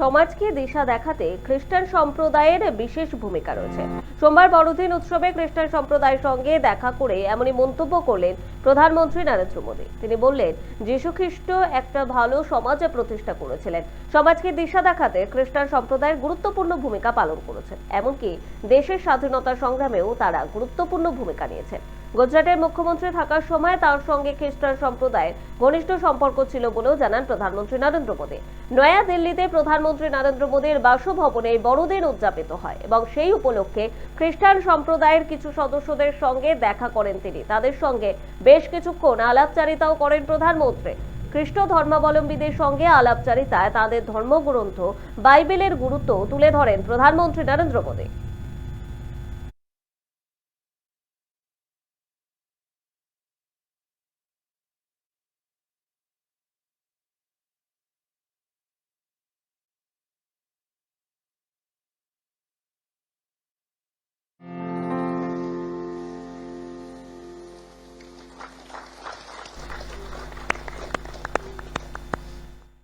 সমাজকে দিশা দেখাতে খ্রিস্টান সম্প্রদায়ের বিশেষ ভূমিকা রয়েছে। সোমবার বড়দিন উৎসবে খ্রিস্টান সম্প্রদায়ের সঙ্গে দেখা করে এমনই মন্তব্য করলেন প্রধানমন্ত্রী নরেন্দ্র মোদী। তিনি বললেন খ্রিস্ট একটা ভালো সমাজ প্রতিষ্ঠা করেছিলেন। সমাজকে দিশা দেখাতে খ্রিস্টান সম্প্রদায়ের গুরুত্বপূর্ণ ভূমিকা পালন করেছেন। এমনকি দেশের স্বাধীনতা সংগ্রামেও তারা গুরুত্বপূর্ণ ভূমিকা নিয়েছেন। গুজরাটের মুখ্যমন্ত্রী থাকার সময় তার সঙ্গে খ্রিস্টান সম্প্রদায়ের ঘনিষ্ঠ সম্পর্ক ছিল বলেও জানান প্রধানমন্ত্রী নরেন্দ্র মোদী। নয়া দিল্লিতে প্রধানমন্ত্রী নরেন্দ্র মোদীর বাসভবনে বড়দিন উদযাপিত হয় এবং সেই উপলক্ষে খ্রিস্টান সম্প্রদায়ের কিছু সদস্যদের সঙ্গে দেখা করেন তিনি। তাদের সঙ্গে বেশ কিছুক্ষণ আলাপচারিতাও করেন প্রধানমন্ত্রী। খ্রিস্ট ধর্মাবলম্বীদের সঙ্গে আলাপচারিতায় তাদের ধর্মগ্রন্থ বাইবেলের গুরুত্ব তুলে ধরেন প্রধানমন্ত্রী নরেন্দ্র মোদী।